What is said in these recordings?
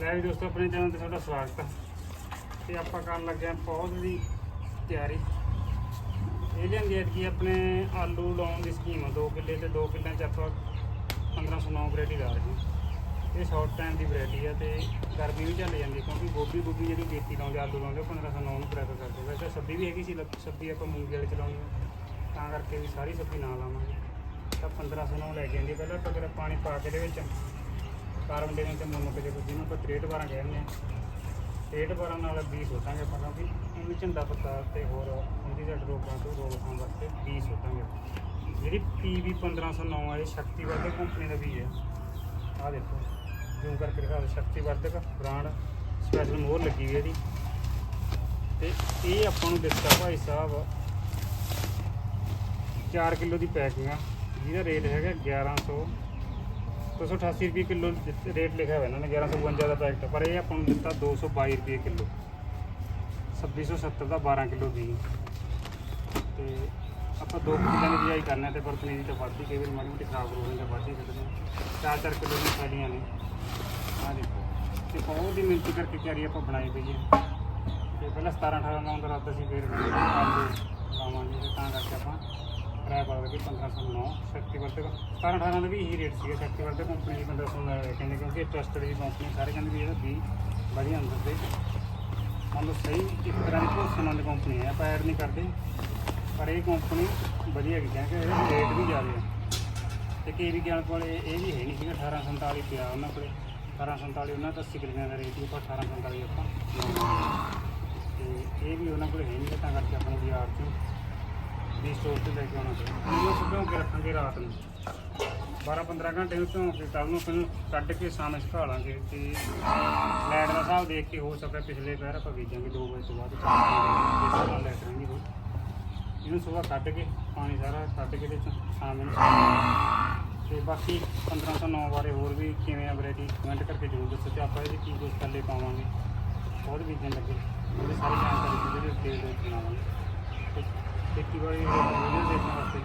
ਲੈ ਵੀ ਦੋਸਤੋ, ਆਪਣੇ ਚੈਨਲ ਤੇ ਤੁਹਾਡਾ ਸਵਾਗਤ ਹੈ ਤੇ ਆਪਾਂ ਕਰਨ ਲੱਗੇ ਹਾਂ ਪੌਦ ਦੀ ਤਿਆਰੀ। ਇਹ ਲਿਆਂਦੀ ਕਿ ਆਪਣੇ ਆਲੂ ਲਾਉਣ ਦੀ ਸਕੀਮ ਆ 2 ਕਿੱਲੇ ਤੇ 2 ਕਿੱਲਿਆਂ ਚ ਆਪਾਂ 1509 ਵੈਰਾਈਟੀ ਲਾ ਰਹੇ ਹਾਂ। ਇਹ ਸ਼ਾਰਟ ਟਾਈਮ ਦੀ ਵੈਰਾਈਟੀ ਆ ਤੇ ਗਰਮੀ ਵੀ ਚੱਲ ਜਾਂਦੀ ਹੈ ਕਿਉਂਕਿ ਗੋਭੀ ਗੋਭੀ ਜਿਹੜੀ ਖੇਤੀ ਲਾਉਂਦੇ, ਆਲੂ ਲਾਉਂਦੇ, ਉਹ 1509 ਨੂੰ ਪ੍ਰੈਫਰ ਕਰਦੇ। ਵੈਸੇ ਸਬਜ਼ੀ ਵੀ ਹੈਗੀ ਸੀ ਲੱਗ- ਸਬਜ਼ੀ ਆਪਾਂ ਮੂੰਗੀ ਵਾਲੀ ਚਲਾਉਣੀ ਆ ਤਾਂ ਕਰਕੇ ਵੀ ਸਾਰੀ ਸਬਜ਼ੀ ਨਾ ਲਾਵਾਂਗੇ। ਤਾਂ 1509 ਲੈ ਕੇ ਆਂਦੀ ਪਹਿਲਾਂ ਆਪਾਂ ਪਾਣੀ ਪਾ ਕੇ ਦੇ ਵਿੱਚ ਕਾਰਬਨ ਦੇ ਵਿੱਚ ਮੁੰਨ ਜਿਹਨੂੰ ਆਪਾਂ 63 12 ਕਹਿੰਦੇ ਆ 63 12 ਨਾਲ ਬੀ ਸੋਟਾਂਗੇ ਆਪਾਂ ਕਿਉਂਕਿ ਇਹਨੂੰ ਝੰਡਾ ਪੱਤਾ ਤੇ ਹੋਰ ਹੁੰਦੀ ਜੱਟ ਰੋਗਾਂ ਤੋਂ ਰੋਕਥਾਮ ਵਾਸਤੇ ਬੀ ਸੋਟਾਂਗੇ ਜਿਹੜੀ ਪੀਵੀ 1509 ਆ, ਇਹ ਸ਼ਕਤੀ ਵਰਧਕ ਕੰਪਨੀ ਦਾ ਵੀ ਹੈ। ਆਹ ਦੇਖੋ ਜ਼ੂਮ ਕਰਕੇ ਦਿਖਾ ਦਿਓ ਸ਼ਕਤੀ ਵਰਧਕ ਬ੍ਰਾਂਡ ਸਪੈਸ਼ਲ ਮੋਹਰ ਲੱਗੀ ਹੋਈ ਹੈ ਇਹਦੀ। ਤੇ ਇਹ ਆਪਾਂ ਨੂੰ ਦਿੱਤਾ ਭਾਈ ਸਾਹਿਬ 4 ਕਿਲੋ ਦੀ ਪੈਕਿੰਗ ਆ, ਜਿਹਦਾ ਰੇਟ ਹੈਗਾ 1100 288 ਰੁਪਏ ਕਿਲੋ ਰੇਟ ਲਿਖਿਆ ਹੋਇਆ ਇਹਨਾਂ ਨੇ 1152 ਦਾ ਪੈਕਟ ਪਰ ਇਹ ਆਪਾਂ ਨੂੰ ਦਿੱਤਾ 222 ਰੁਪਏ ਕਿਲੋ। 2670 ਦਾ 12 ਕਿਲੋ ਦੀ ਤੇ ਆਪਾਂ ਦੋ ਕਿੱਲਿਆਂ ਦੀ ਬਿਜਾਈ ਕਰਨਾ ਤੇ ਪਰ ਪਨੀਰੀ ਤਾਂ ਵੱਧਦੀ ਕਈ ਵਾਰ ਮਾੜੀ ਮੋਟੀ ਖਰਾਬ ਹੋ ਜਾਂਦੀ ਤਾਂ ਵੱਧ ਹੀ ਕੱਢਦੇ ਹਾਂ। ਚਾਰ ਚਾਰ ਕਿਲੋ ਦੀਆਂ ਥੈਲੀਆਂ ਨੇ। ਆਹ ਦੇਖੋ। ਤੇ ਬਹੁਤ ਦੀ ਮਿਹਨਤ ਕਰਕੇ ਕਿਆਰੀ ਆਪਾਂ ਬਣਾਈ ਪਈ ਹੈ ਤੇ ਪਹਿਲਾਂ 17 18 ਨਾਲ ਦਾ ਰੱਦ ਸੀ ਫਿਰ ਲਾਵਾਂਗੇ ਤਾਂ ਕਰਕੇ ਆਪਾਂ ਕਿਰਾਇਆ ਪਾ ਕੇ 1509 ਸ਼ਕਤੀ ਵਰਤਕ। 17 18 ਦਾ ਵੀ ਇਹੀ ਰੇਟ ਸੀਗਾ ਸ਼ਕਤੀ ਵਰਤਕ। ਕੰਪਨੀ ਦੀ 1500 ਦਾ ਕਹਿੰਦੇ ਕਿਉਂਕਿ ਟਰਸਟਡ ਦੀ ਕੰਪਨੀ ਸਾਰੇ ਕਹਿੰਦੇ ਵੀ ਇਹਦਾ ਵੀ ਵਧੀਆ ਅੰਦਰ ਦੇ। ਮੰਨ ਲਓ ਸਹੀ ਇੱਕ ਤਰ੍ਹਾਂ ਦੀ ਭਰੋਸੇਮੰਦ ਕੰਪਨੀ ਹੈ ਆਪਾਂ ਐਡ ਨਹੀਂ ਕਰਦੇ। ਪਰ ਇਹ ਕੰਪਨੀ ਵਧੀਆ ਹੈਗੀ, ਕਿਉਂਕਿ ਇਹਦਾ ਰੇਟ ਵੀ ਜ਼ਿਆਦਾ ਹੈ ਤੇ ਕੇ ਵੀ ਗਿਆਨ ਕੋਲ ਇਹ ਵੀ ਹੈ ਨਹੀਂ ਸੀਗਾ 1847 ਪਿਆ ਉਹਨਾਂ ਕੋਲੇ। 1847 ਉਹਨਾਂ ਦਾ 80 ਕਿੱਲਿਆਂ ਦਾ ਰੇਟ ਵੀ ਆਪਾਂ 1847 ਆਪਾਂ। ਲਾਉਂਦੇ। ਤੇ ਇਹ ਵੀ ਉਹਨਾਂ ਕੋਲੇ ਹੈ ਨਹੀਂ, ਤਾਂ ਕਰਕੇ ਆਪਣੇ ਬਾਜ਼ਾਰ 'ਚ ਵੀ ਸਟੋਰ ਤੇ ਲੈ ਕੇ ਆਉਣਾ ਚਾਹੀਦਾ ਇਹਨੂੰ ਸੁਭਾਉ ਕੇ ਰੱਖਾਂਗੇ ਰਾਤ ਨੂੰ। 12-15 ਘੰਟੇ ਨੂੰ ਧੋ ਕੇ ਕੱਲ ਨੂੰ ਫਿਰ ਇਹਨੂੰ ਕੱਢ ਕੇ ਸ਼ਾਮ ਸੁਕਾ ਲਾਂਗੇ ਤੇ ਲਾਈਟ ਦਾ ਹਿਸਾਬ ਦੇਖ ਕੇ ਹੋ ਸਕਦਾ ਪਿਛਲੇ ਪੈਰ ਆਪਾਂ ਬੀਜਾਂਗੇ 2 ਵਜੇ ਤੋਂ ਬਾਅਦ ਚਾਰ ਵਜੇ ਨਾਲ ਲਾਈਟ ਰਹਿੰਦੀ ਹੋਈ ਇਹਨੂੰ ਸੁਬਾਹ ਕੱਢ ਕੇ ਪਾਣੀ ਸਾਰਾ ਕੱਢ ਕੇ ਤੇ ਸ਼ਾਮ ਨੂੰ ਤੇ ਬਾਕੀ 1509 ਬਾਰੇ ਹੋਰ ਵੀ ਕਿਵੇਂ ਆ ਵੈਰਾਈਟੀ ਕਮੈਂਟ ਕਰਕੇ ਜ਼ਰੂਰ ਦੱਸੋ ਤੇ ਆਪਾਂ ਇਹਦੇ ਕੀ ਕੁਝ ਥੱਲੇ ਪਾਵਾਂਗੇ। ਬਹੁਤ ਬੀਜਣ ਲੱਗੇ। ਉਹਦੀ ਸਾਰੀ ਜਾਣਕਾਰੀ ਜਿਹੜੇ ਤੇਲ ਦੇ ਵਿੱਚ ਬਣਾਵਾਂਗੇ। ਤੇ ਖੇਤੀਬਾੜੀ ਵੀਡੀਓ ਦੇਖਣ ਵਾਸਤੇ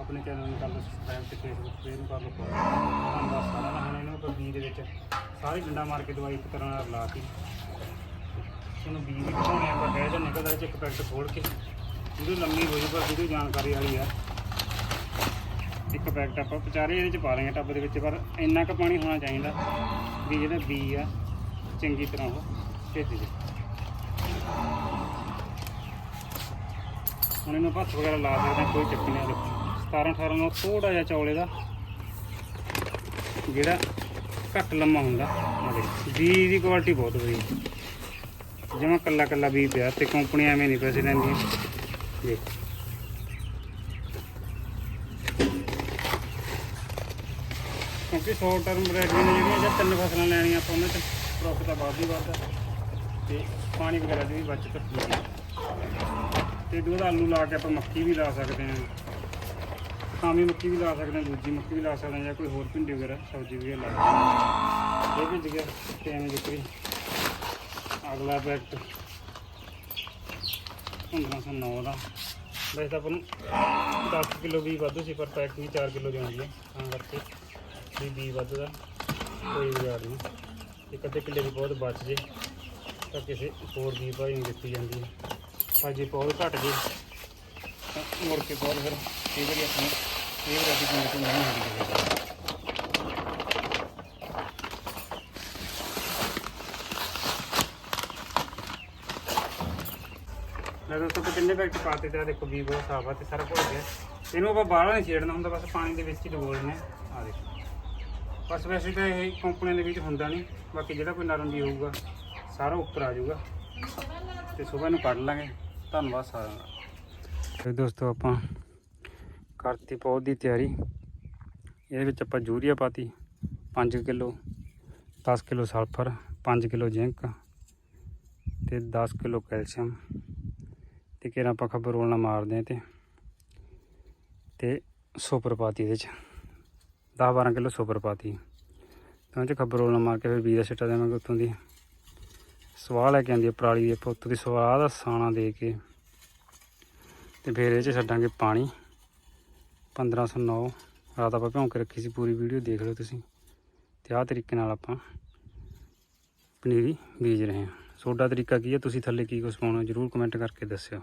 ਆਪਣੇ ਚੈਨਲ ਨੂੰ ਕਰ ਲਓ ਸਬਸਕ੍ਰਾਈਬ ਤੇ ਫੇਸਬੁੱਕ ਤੇ ਨੂੰ ਕਰ ਲਓ follow। ਧੰਨਵਾਦ ਸਾਰਿਆਂ ਦਾ ਹੁਣ ਇਹਨੂੰ ਆਪਾਂ ਬੀਜ ਦੇ ਵਿੱਚ ਸਾਰੇ ਡੰਡਾ ਮਾਰ ਕੇ ਦਵਾਈ ਇੱਕ ਤਰ੍ਹਾਂ ਨਾਲ ਲਾਤੀ ਇਹਨੂੰ ਬੀਜ ਵੀ ਦਿਖਾਉਣੇ ਆਪਾਂ ਕਹਿ ਦਿੰਦੇ ਕਿ ਉਹਦੇ ਵਿੱਚ ਇੱਕ ਪੈਕਟ ਖੋਲ ਕੇ ਵੀਡੀਓ ਲੰਮੀ ਹੋ ਜੂ ਪਰ ਵੀਡੀਓ ਜਾਣਕਾਰੀ ਵਾਲੀ ਆ, ਇੱਕ ਪੈਕਟ ਆਪਾਂ ਵਿਚਾਰੇ ਇਹਦੇ ਚ ਪਾ ਲਾਂਗੇ ਟੱਬ ਦੇ ਵਿੱਚ, ਪਰ ਇੰਨਾ ਕੁ ਪਾਣੀ ਹੋਣਾ ਚਾਹੀਦਾ ਵੀ ਜਿਹੜਾ ਬੀ ਆ, ਚੰਗੀ ਤਰ੍ਹਾਂ ਉਹ ਭਿੱਜ ਜੇ ਹੁਣ ਇਹਨੂੰ ਭੱਥ ਵਗੈਰਾ ਲਾ ਸਕਦੇ ਕੋਈ ਚੱਕਰ ਨਹੀਂ ਦੇਖੋ 17 18 ਨੂੰ ਥੋੜਾ ਜਿਹਾ ਚੌਲੇ ਦਾ ਜਿਹੜਾ ਘੱਟ ਲੰਮਾ ਹੁੰਦਾ, ਆਹ ਬੀ ਦੀ ਕੁਆਲਿਟੀ ਬਹੁਤ ਵਧੀਆ। ਜਿਵੇਂ ਕੱਲਾ ਕੱਲਾ ਬੀ ਪਿਆ, ਤੇ ਕੰਪਨੀ ਐਵੇਂ ਨਹੀਂ ਪੈਸੇ ਲੈਂਦੀ ਦੇਖ। ਕਿਉਂਕਿ ਸ਼ਾਰਟ ਟਰਮ ਵੈਰਾਈਟੀਆਂ ਨੇ ਜਿਹੜੀਆਂ ਜਾਂ ਤਿੰਨ ਫਸਲਾਂ ਲੈਣੀਆਂ ਆਪਾਂ ਉਹਨਾਂ 'ਚ ਪ੍ਰੋਫਿਟ ਤਾਂ ਵੱਧ ਹੀ ਵੱਧਦਾ ਤੇ ਪਾਣੀ ਵਗੈਰਾ ਦੀ ਵੀ ਬਚਤ ਹੁੰਦੀ ਹੈ ਤੇ ਦੁੱਧ ਆਲੂ ਲਾ ਕੇ ਆਪਾਂ ਮੱਕੀ ਵੀ ਲਾ ਸਕਦੇ ਹਾਂ। ਕਾਮੀ ਮੱਕੀ ਵੀ ਲਾ ਸਕਦੇ ਹਾਂ, ਦੂਜੀ ਮੱਕੀ ਵੀ ਲਾ ਸਕਦੇ ਹਾਂ ਜਾਂ ਕੋਈ ਹੋਰ ਭਿੰਡੀ ਵਗੈਰਾ, ਸਬਜ਼ੀ ਵੀ ਲਾ ਸਕਦੇ ਹਾਂ। ਇਹ ਭਿੱਜ ਗਿਆ ਤੇ ਐਵੇਂ ਜਿਕਰੀ ਅਗਲਾ ਪੈਕਟ 1509 ਦਾ। ਵੈਸੇ ਤਾਂ ਆਪਾਂ ਨੂੰ 10 ਕਿਲੋ ਵੀ ਵੱਧ ਸੀ, ਪਰ ਪੈਕ ਵੀ 4 ਕਿਲੋ ਦੀ ਆਉਂਦੀ ਹੈ। ਤਾਂ ਕਰਕੇ ਵੀ ਵੀ ਵੱਧ ਦਾ ਕੋਈ ਵਿਚਾਰ ਨਹੀਂ। ਇੱਕ ਅੱਧੇ ਕਿੱਲੇ ਦੀ ਬਹੁਤ ਬਚ ਜੇ, ਤਾਂ ਕਿਸੇ ਹੋਰ ਵੀ ਭਾਈ ਨੂੰ ਦਿੱਤੀ ਜਾਂਦੀ ਹੈ। ਪਰ ਜੇ, ਬਹੁਤ ਘਟ ਜੇ। ਮੁੜ ਕੇ ਬਹੁਤ ਫਿਰ ਕਈ ਵਾਰੀ ਆਪਣੇ ਇਹ ਵਾਰੀ ਦੀ ਕੀਮਤ ਨਹੀਂ ਹੁੰਦੀ ਕਿਸੇ ਦੀ। ਦੋਸਤੋ ਕੋ ਕਿੰਨੇ ਪੈਕਟ ਪਾਤੇ ਤੇ ਦੇਖੋ, ਵੀ ਬਹੁਤ ਸਾਫ਼ ਆ ਤੇ ਸਾਰਾ ਭੁੱਲ ਗਿਆ। ਇਹਨੂੰ ਆਪਾਂ ਬਾਹਲਾ ਨਹੀਂ ਛੇੜਨਾ ਹੁੰਦਾ, ਬਸ ਪਾਣੀ ਦੇ ਵਿੱਚ ਹੀ ਡਬੋਲਣਾ ਆ। ਦੇਖੋ। ਬਸ ਵੈਸੇ ਤਾਂ ਇਹ ਕੰਪਨੀਆਂ ਦੇ ਵਿੱਚ ਹੁੰਦਾ ਨਹੀਂ। ਬਾਕੀ ਜਿਹੜਾ ਕੋਈ ਨਰਮ ਵੀ ਹੋਊਗਾ, ਸਾਰਾ ਉੱਪਰ ਆ ਜਾਊਗਾ। ਤੇ ਸਵੇਰ ਨੂੰ ਕੱਢ ਲਾਂਗੇ। ਧੰਨਵਾਦ ਸਾਰਿਆਂ ਦਾ। ਤੇ ਦੋਸਤੋ, ਆਪਾਂ ਕਰਤੀ ਪੌਦ ਦੀ ਤਿਆਰੀ। ਇਹਦੇ ਵਿੱਚ ਆਪਾਂ ਯੂਰੀਆ ਪਾਤੀ 5 kilo 10 kilo sulphur 5 kilo zinc ਤੇ 10 ਕਿਲੋ ਕੈਲਸ਼ੀਅਮ। ਤੇ ਕਿਹੜਾ ਆਪਾਂ ਖਬਰ ਨਾਲ ਮਾਰਦੇ ਆ ਤੇ ਤੇ ਸੁਪਰ ਪਾਤੀ ਇਹਦੇ ਚ। 10 12 ਕਿਲੋ ਸੁਪਰ ਪਾਤੀ। ਤਾਂ ਚ ਖਬਰ ਨਾਲ ਮਾਰ ਕੇ ਫਿਰ ਬੀਜ ਦਾ ਛਿੱਟਾ ਦੇਵਾਂਗੇ ਉੱਤੋਂ ਦੀ। ਸਵਾਹ ਲੈ ਕੇ ਆਂਦੀ ਹੈ ਪਰਾਲੀ ਦੇ ਆਪਾਂ ਉੱਤੋਂ ਦੀ ਸਵਾਹ ਦਾ ਸਾਣਾ ਦੇ ਕੇ। ਤੇ ਫਿਰ ਇਹ ਚ ਛੱਡਾਂਗੇ ਪਾਣੀ। 1509 ਰਾਤ ਆਪਾਂ ਭਿਉਂ ਕੇ ਰੱਖੀ ਸੀ ਪੂਰੀ ਵੀਡੀਓ, ਦੇਖ ਲਓ ਤੁਸੀਂ। ਤੇ ਆਹ ਤਰੀਕੇ ਨਾਲ ਆਪਾਂ ਪਨੀਰੀ ਬੀਜ ਰਹੇ ਹਾਂ। ਤੁਹਾਡਾ ਤਰੀਕਾ ਕੀ ਹੈ? ਤੁਸੀਂ ਥੱਲੇ ਕੀ ਕੁਛ ਪਾਉਣਾ, ਜਰੂਰ ਕਮੈਂਟ ਕਰਕੇ ਦੱਸਿਓ।